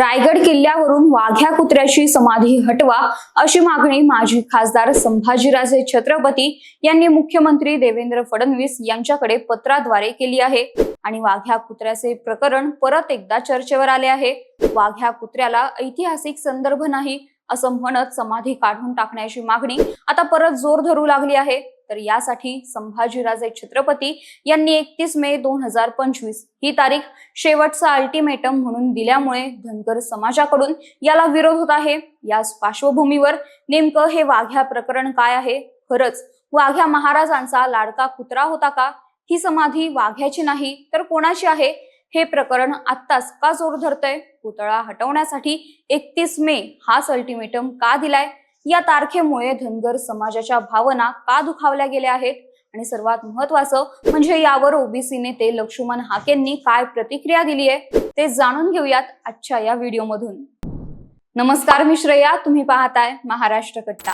रायगड किल्ल्यावरून वाघ्या कुत्र्याची समाधी हटवा अशी मागणी माजी खासदार संभाजीराजे छत्रपती यांनी मुख्यमंत्री देवेंद्र फडणवीस यांच्याकडे पत्राद्वारे केली आहे. आणि वाघ्या कुत्र्याचे प्रकरण परत एकदा चर्चेवर आले आहे. वाघ्या कुत्र्याला ऐतिहासिक संदर्भ नाही असं म्हणत समाधी काढून टाकण्याची मागणी आता परत जोर धरू लागली आहे. तर यासाठी संभाजीराजे छत्रपती यांनी एकतीस मे दोन हजार पंचवीस ही तारीख शेवटचा अल्टिमेटम म्हणून दिल्यामुळे धनगर समाजाकडून याला विरोध होत आहे. याच पार्श्वभूमीवर नेमकं हे वाघ्या प्रकरण काय आहे? खरंच वाघ्या महाराजांचा लाडका कुत्रा होता का? ही समाधी वाघ्याची नाही तर कोणाची आहे? हे प्रकरण आत्ताच का जोर धरतंय? पुतळा हटवण्यासाठी एकतीस मे हाच अल्टिमेटम का दिलाय? या तारखेमुळे धनगर समाजाच्या भावना का दुखावल्या गेल्या आहेत? आणि सर्वात महत्वाचं म्हणजे यावर ओबीसी नेते लक्ष्मण हाकेंनी काय प्रतिक्रिया दिली आहे? ते जाणून घेऊयात आजच्या या व्हिडिओमधून. नमस्कार मी श्रेया तुम्ही पाहताय महाराष्ट्र कट्टा.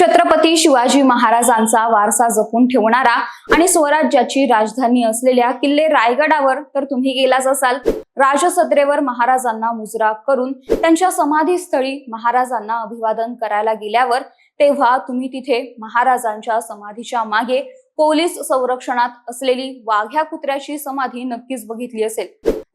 छत्रपती शिवाजी महाराजांचा वारसा जपून ठेवणारा आणि स्वराज्याची राजधानी असलेल्या किल्ले रायगडावर तर तुम्ही गेलाच असाल. राजसत्रेवर महाराजांना मुजरा करून त्यांच्या समाधीस्थळी महाराजांना अभिवादन करायला गेल्यावर तेव्हा तुम्ही तिथे महाराजांच्या समाधीच्या मागे पोलीस संरक्षणात असलेली वाघ्या कुत्र्याची समाधी नक्कीच बघितली असेल.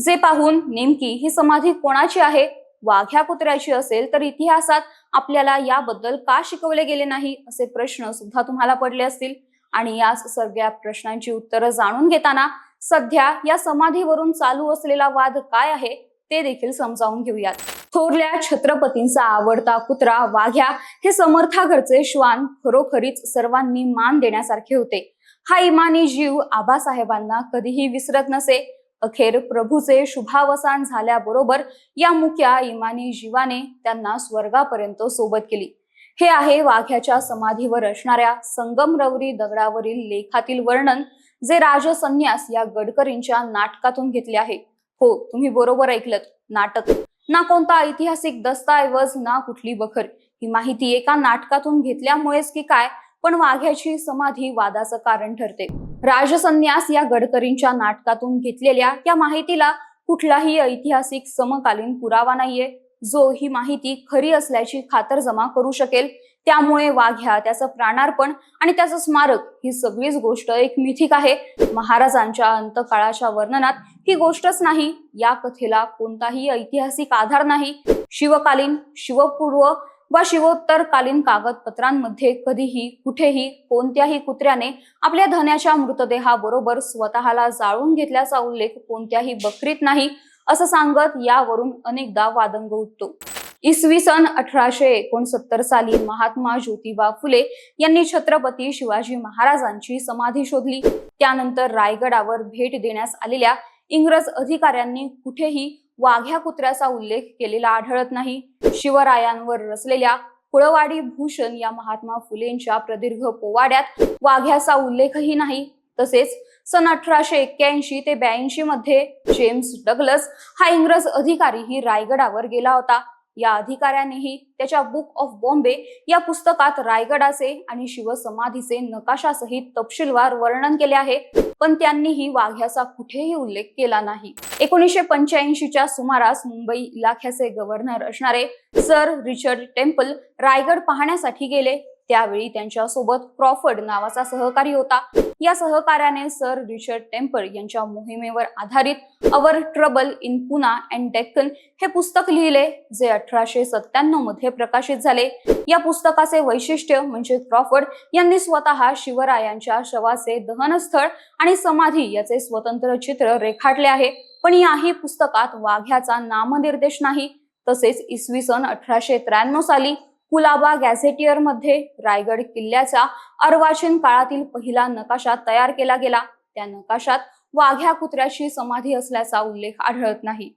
जे पाहून नेमकी ही समाधी कोणाची आहे? वाघ्या कुत्र्याची असेल तर इतिहासात आपल्याला याबद्दल का शिकवले गेले नाही असे प्रश्न सुद्धा तुम्हाला पडले असतील. आणि या सगळ्या प्रश्नांची उत्तरं जाणून घेताना सध्या या समाधीवरून चालू असलेला वाद काय आहे ते देखील समजावून घेऊयात. थोरल्या छत्रपतींचा आवडता कुत्रा वाघ्या हे समर्थाघरचे श्वान खरोखरीच सर्वांनी मान देण्यासारखे होते. हा इमानी जीव आबासाहेबांना कधीही विसरत नसे. अखेर प्रभूचे शुभावसान झाल्याबरोबर या मुक्या इमानी जीवाने त्यांना स्वर्गापर्यंत सोबत केली. हे आहे वाघ्याच्या समाधीवर असणाऱ्या संगमरवरी दगडावरील लेखातील वर्णन जे राजसन्यास या गडकरींच्या नाटकातून घेतले आहे. हो तुम्ही बरोबर ऐकलत. नाटक. ना कोणता ऐतिहासिक दस्तऐवज ना कुठली बखर. ही माहिती एका नाटकातून घेतल्यामुळेच की काय पण वाघ्याची समाधी वादाचं कारण ठरते. राजसन्यास या गडकरींच्या नाटकातून घेतलेल्या या माहितीला कुठलाही ऐतिहासिक समकालीन पुरावा नाहीये. जो ही माहिती खरी असल्याची खातरजमा करू शकेल त्यामुळे वाघ्या त्याचं प्राणार्पण आणि त्याचं स्मारक ही सगळीच गोष्ट एक मिथिक आहे. महाराजांच्या अंतकाळाच्या वर्णनात ही गोष्टच नाही. या कथेला कोणताही ऐतिहासिक आधार नाही. शिवकालीन शिवपूर्व वा शिवोत्तरकालीन कागदपत्रांमध्ये कधीही कुठेही कोणत्याही कुत्र्याने आपल्या धन्याच्या मृतदेहाबरोबर स्वतःला जाळून घेतल्याचा उल्लेख कोणत्याही बकरीत नाही असं सांगत यावरून अनेकदा वादंग उठतो. इसवी सन अठराशे एकोणसत्तर साली महात्मा ज्योतिबा फुले यांनी छत्रपती शिवाजी महाराजांची समाधी शोधली. त्यानंतर रायगडावर भेट देण्यास आलेल्या इंग्रज अधिकाऱ्यांनी कुठेही वाघ्या कुत्र्याचा उल्लेख केलेला आढळत नाही. शिवरायांवर रचलेल्या कुळवाडी भूषण या महात्मा फुलेंच्या प्रदीर्घ पोवाड्यात वाघ्याचा उल्लेखही नाही. तसेच सन अठराशे एक्क्याऐंशी ते ब्याऐंशी मध्ये जेम्स डगलस हा इंग्रज अधिकारीही रायगडावर गेला होता. या अधिकाऱ्यानेही त्याच्या बुक ऑफ बॉम्बे या पुस्तकात रायगडाचे आणि शिवसमाधीचे नकाशासहित तपशीलवार वर्णन केले आहे पण त्यांनीही वाघ्याचा कुठेही उल्लेख केला नाही. एकोणीसशे पंच्याऐंशीच्या सुमारास मुंबई इलाख्याचे गव्हर्नर असणारे सर रिचर्ड टेम्पल रायगड पाहण्यासाठी गेले. त्यावेळी त्यांच्यासोबत क्रॉफर्ड नावाचा सहकारी होता. या सहकार्याने सर रिचर्ड टेम्पल यांच्या मोहिमेवर आधारित our trouble in Poona and Deccan हे पुस्तक लिहिले जे अठराशे सत्त्याण्णवमध्ये प्रकाशित झाले. या पुस्तकाचे वैशिष्ट्य म्हणजे क्रॉफर्ड यांनी स्वतः शिवरायांच्या शवाचे दहनस्थळ आणि समाधी याचे स्वतंत्र चित्र रेखाटले आहे. पण याही पुस्तकात वाघ्याचा नामनिर्देश नाही. तसेच इसवी सन अठराशे त्र्याण्णव साली कुलाबा गॅझेटियरमध्ये रायगड किल्ल्याचा अर्वाचीन काळातील पहिला नकाशा तयार केला गेला. त्या नकाशात वाघ्या कुत्र्याची समाधी असल्याचा उल्लेख आढळत नाही.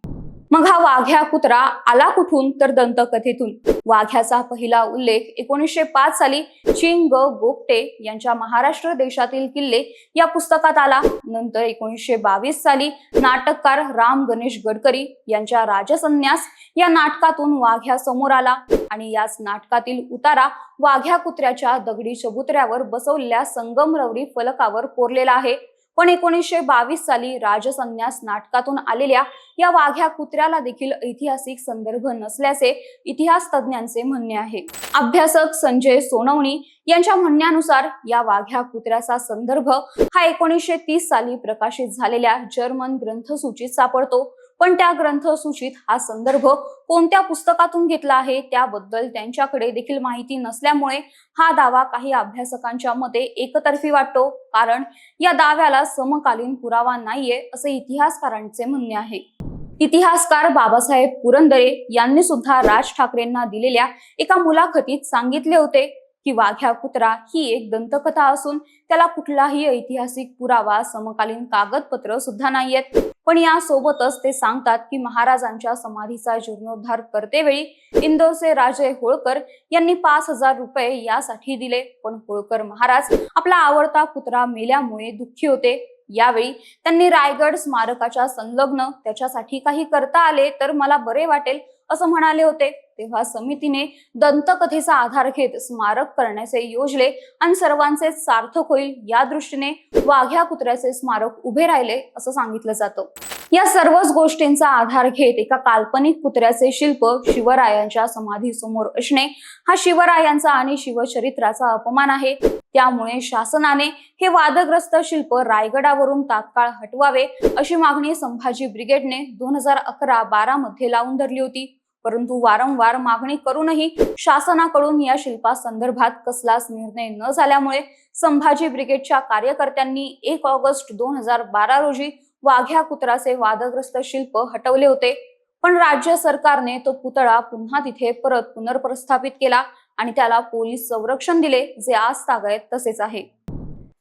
मग हा वाघ्या कुत्रा आला कुठून? तर दंतकथेतून. वाघ्याचा पहिला उल्लेख एकोणीसशे पाच साली चिंग गोपटे यांच्या महाराष्ट्र देशातील किल्ले या पुस्तकात आला. नंतर एकोणीसशे बावीस साली नाटककार राम गणेश गडकरी यांच्या राजसन्यास या नाटकातून वाघ्या समोर आला आणि याच नाटकातील उतारा वाघ्या कुत्र्याच्या दगडी चबुतऱ्यावर बसवलेल्या संगमरवरी फलकावर कोरलेला आहे. पण एकोणीसशे बावीस साली राजसन्यास नाटकातून आलेल्या या वाघ्या कुत्र्याला देखील ऐतिहासिक संदर्भ नसल्याचे इतिहास तज्ज्ञांचे म्हणणे आहे. अभ्यासक संजय सोनवणी यांच्या म्हणण्यानुसार या वाघ्या कुत्र्याचा संदर्भ हा एकोणीसशे तीस साली प्रकाशित झालेल्या जर्मन ग्रंथसूचीत सापडतो. पण त्या ग्रंथसूचीत हा संदर्भ कोणत्या पुस्तकातून घेतला आहे त्याबद्दल त्यांच्याकडे देखील माहिती नसल्यामुळे हा दावा काही अभ्यासकांच्या मते एकतर्फी वाटतो. कारण या दाव्याला समकालीन पुरावा नाहीये असे इतिहासकारांचे म्हणणे आहे. इतिहासकार बाबासाहेब पुरंदरे यांनी सुद्धा राज ठाकरेंना दिलेल्या एका मुलाखतीत सांगितले होते. की वाघ्या कुत्रा ही एक दंतकथा असून त्याला कुठलाही ऐतिहासिक पुरावा समकालीन कागदपत्र सुद्धा नाहीयेत. पण या सोबतच ते सांगतात की महाराजांच्या समाधीचा जीर्णोद्धार करतेवेळी इंदोरचे राजे होळकर यांनी पाच हजार रुपये यासाठी दिले. पण होळकर महाराज आपला आवडता कुत्रा मेल्यामुळे दुःखी होते. यावेळी त्यांनी रायगड स्मारकाच्या संलग्न त्याच्यासाठी काही करता आले तर मला बरे वाटेल असं म्हणाले होते. तेव्हा समितीने दंतकथेचा आधार घेत स्मारक करण्याचे योजले आणि सर्वांचे सार्थक होईल या दृष्टीने वाघ्या कुत्र्याचे स्मारक उभे राहिले असं सांगितलं जातं. या सर्वच गोष्टींचा आधार घेत एका काल्पनिक कुत्र्याचे शिल्प शिवरायांच्या समाधीसमोर असणे हा शिवरायांचा आणि शिवचरित्राचा अपमान आहे. त्यामुळे शासनाने हे वादग्रस्त शिल्प रायगडावरून तात्काळ हटवावे अशी मागणी संभाजी ब्रिगेडने दोन हजार अकरा बारा मध्ये लावून धरली होती. परंतु वारंवार मागणी करूनही शासनाकडून या शिल्पासंदर्भात कसलाच निर्णय न झाल्यामुळे संभाजी ब्रिगेडच्या कार्यकर्त्यांनी एक ऑगस्ट दोन हजार बारा रोजी वाघ्या कुत्राचे वादग्रस्त शिल्प हटवले होते. पण राज्य सरकारने तो पुतळा पुन्हा तिथे परत पुनर्प्रस्थापित केला. आणि त्याला पोलीस संरक्षण दिले जे आज तागायत तसेच आहे.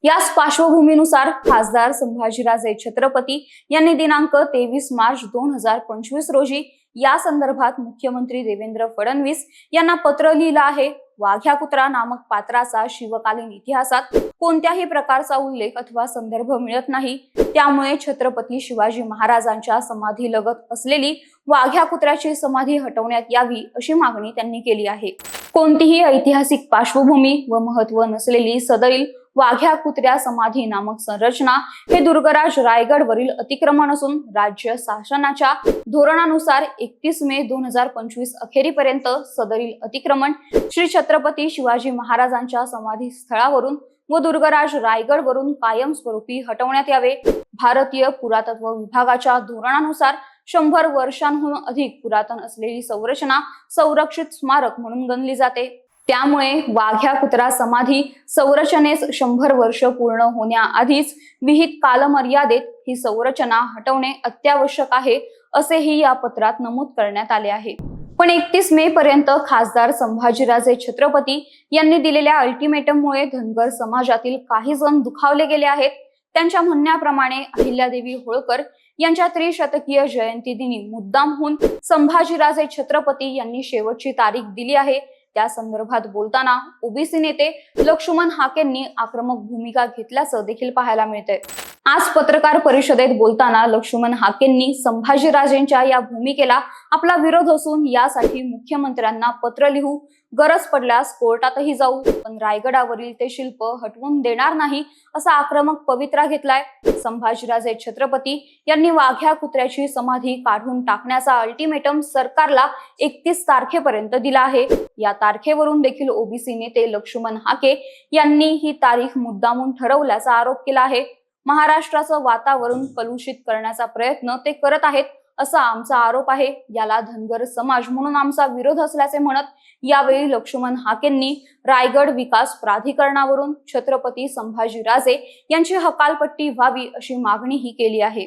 याच पार्श्वभूमीनुसार खासदार संभाजीराजे छत्रपती यांनी दिनांक तेवीस मार्च दोन हजार पंचवीस रोजी या संदर्भात मुख्यमंत्री देवेंद्र फडणवीस यांना पत्र लिहिलं आहे. वाघ्या कुत्रा नामक पात्राचा शिवकालीन इतिहासात कोणत्याही प्रकारचा उल्लेख अथवा संदर्भ मिळत नाही. त्यामुळे छत्रपती शिवाजी महाराजांच्या समाधी लगत असलेली वाघ्या कुत्र्याची समाधी हटवण्यात यावी अशी मागणी त्यांनी केली आहे. कोणतीही ऐतिहासिक पार्श्वभूमी व महत्त्व नसलेली सदैल वाघ्या कुत्र्या समाधी नामक संरचना हे दुर्गराज रायगड वरील अतिक्रमण असून राज्य शासनाच्या धोरणानुसार एकतीस मे दोन हजार पंचवीस अखेरीपर्यंत सदरील अतिक्रमण श्री छत्रपती शिवाजी महाराजांच्या समाधी स्थळावरून व दुर्गराज रायगड वरून कायमस्वरूपी हटवण्यात यावे. भारतीय पुरातत्व विभागाच्या धोरणानुसार शंभर वर्षांहून अधिक पुरातन असलेली संरचना संरक्षित स्मारक म्हणून गणली जाते. त्यामुळे वाघ्या कुत्रा समाधी संरचनेस शंभर वर्ष पूर्ण होण्याआधीच विहित कालमर्यादेत ही संरचना हटवणे अत्यावश्यक आहे असेही या पत्रात नमूद करण्यात आले आहे. पण एकतीस मे पर्यंत खासदार संभाजीराजे छत्रपती यांनी दिलेल्या अल्टिमेटममुळे धनगर समाजातील काही जण दुखावले गेले आहेत. त्यांच्या म्हणण्याप्रमाणे अहिल्यादेवी होळकर यांच्या त्रिशतकीय जयंती दिनी मुद्दामहून संभाजीराजे छत्रपती यांनी शेवटची तारीख दिली आहे. त्या संदर्भात बोलताना ओबीसी नेते लक्ष्मण हाकेंनी आक्रमक भूमिका घेतल्याचं देखील पाहायला मिळतंय. आज पत्रकार परिषदेत बोलताना लक्ष्मण हाकेंनी संभाजीराजेंच्या या भूमिकेला आपला विरोध असून यासाठी मुख्यमंत्र्यांना पत्र लिहू गरज पडल्यास कोर्टातही जाऊ पण रायगडावरील ते शिल्प हटवून देणार नाही असा आक्रमक पवित्रा घेतलाय संभाजीराजे छत्रपती यांनी वाघ्या कुत्र्याची समाधी काढून टाकण्याचा अल्टिमेटम सरकारला एकतीस तारखेपर्यंत दिला आहे. या तारखेवरून देखील ओबीसी नेते लक्ष्मण हाके यांनी ही तारीख मुद्दामून ठरवल्याचा आरोप केला आहे. महाराष्ट्राचं वातावरण कलुषित करण्याचा प्रयत्न ते करत आहेत असा आमचा आरोप आहे. याला धनगर समाज म्हणून आमचा विरोध असल्याचे म्हणत यावेळी लक्ष्मण हाकेंनी रायगड विकास प्राधिकरणावरून छत्रपती संभाजीराजे यांची हकालपट्टी व्हावी अशी मागणीही केली आहे.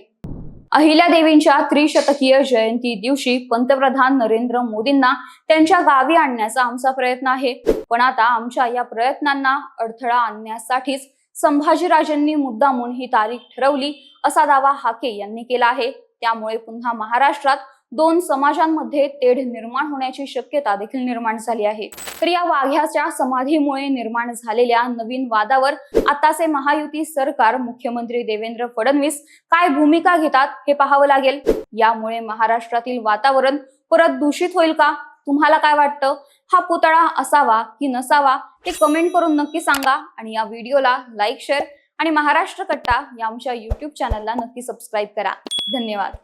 अहिल्यादेवींच्या त्रिशतकीय जयंती दिवशी पंतप्रधान नरेंद्र मोदींना त्यांच्या गावी आणण्याचा आमचा प्रयत्न आहे. पण आता आमच्या या प्रयत्नांना अडथळा आणण्यासाठीच संभाजीराजांनी मुद्दामून ही तारीख ठरवली असा दावा हाके यांनी केला आहे. त्यामुळे पुन्हा महाराष्ट्रात दोन समाजांमध्ये तेढ निर्माण होण्याची शक्यता देखील निर्माण झाली आहे. तर या वाघ्याच्या समाधीमुळे निर्माण झालेल्या नवीन वादावर आताचे महायुती सरकार मुख्यमंत्री देवेंद्र फडणवीस काय भूमिका घेतात हे पाहावं लागेल. यामुळे महाराष्ट्रातील वातावरण परत दूषित होईल का? तुम्हाला काय वाटतं? हा पुतळा असावा की नसावा ते कमेंट करून नक्की सांगा आणि या व्हिडिओला लाईक शेअर आणि महाराष्ट्र कट्टा या आमच्या युट्यूब चॅनलला नक्की सबस्क्राईब करा. धन्यवाद.